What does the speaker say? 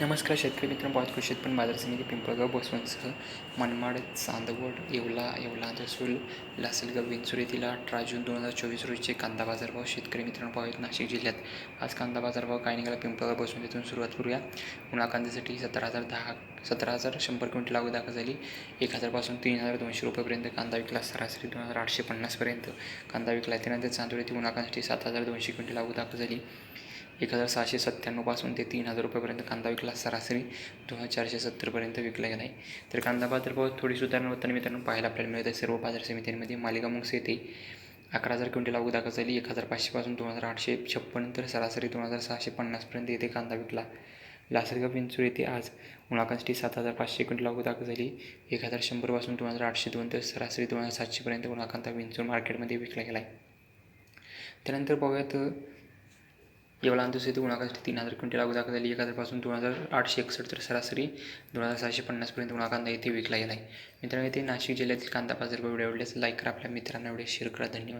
नमस्कार शेतकरी मित्र पाहत शेतपण बाजार समिती पिंपळगाव बसवंतसह मनमाड चांदवड येवला येवला दसूल लासलगाव विंचूर येथील अठरा जून दोन हजार चोवीस रोजीचे कांदा बाजारभाव शेतकरी मित्रांनो पाहूयात. नाशिक जिल्ह्यात आज कांदा बाजारभाव काय निघाला? पिंपळगाव बसवंत इथून सुरुवात करूया. उन्हा कांद्यासाठी सतरा हजार दहा सतरा हजार शंभर क्विंटल लागू दाखल झाली. एक हजारपासून तीन हजार दोनशे रुपयेपर्यंत कांदा विकला. सरासरी दोन हजार आठशे पन्नासपर्यंत कांदा विकला. त्यानंतर चांदोड येथे उन्हा सात हजार दोनशे क्विंटल लागू दाखल झाली. एक हजार सहाशे सत्त्याण्णवपासून ते तीन हजार रुपयेपर्यंत कांदा विकला. सरासरी दोन हजार चारशे सत्तरपर्यंत विकला गेला आहे. तर कांदा बाजारभावात थोडी सुधारणा होताना मित्रांनो पाहायला आपल्याला मिळत आहे. सर्व बाजार समित्यांमध्ये मालिका मुंगस येते. अकरा हजार क्विंटल लागू दाखल झाली. एक हजार पाचशेपासून दोन हजार आठशे छप्पन तर सरासरी दोन हजार सहाशे पन्नासपर्यंत येथे कांदा विकला. लासलगाव पिंचूर येथे आज उन्हाकांसाठी सात हजार पाचशे क्विंटल लागू दाखल झाली. एक हजार शंभरपासून दोन हजार आठशे दोन तर सरासरी दोन हजार सातशेपर्यंत उन्हाकांता विंचूर मार्केटमध्ये विकला गेला आहे. त्यानंतर पाहूयात येवला दुसरे ते तीन हजार क्विंटल अगोदर दाखल झाली एक हजारपासून दोन हजार आठशे एकसष्ट तर सरासरी दोन हजार सहाशे पन्नासपर्यंत उन्हा कांदा येथे विकला गेला आहे मित्रांनो येथे नाशिक जिल्ह्यातील कांदा बाजार एवढे आवडल्यास लाईक करा आपल्या मित्रांना एवढे शेअर करा. धन्यवाद.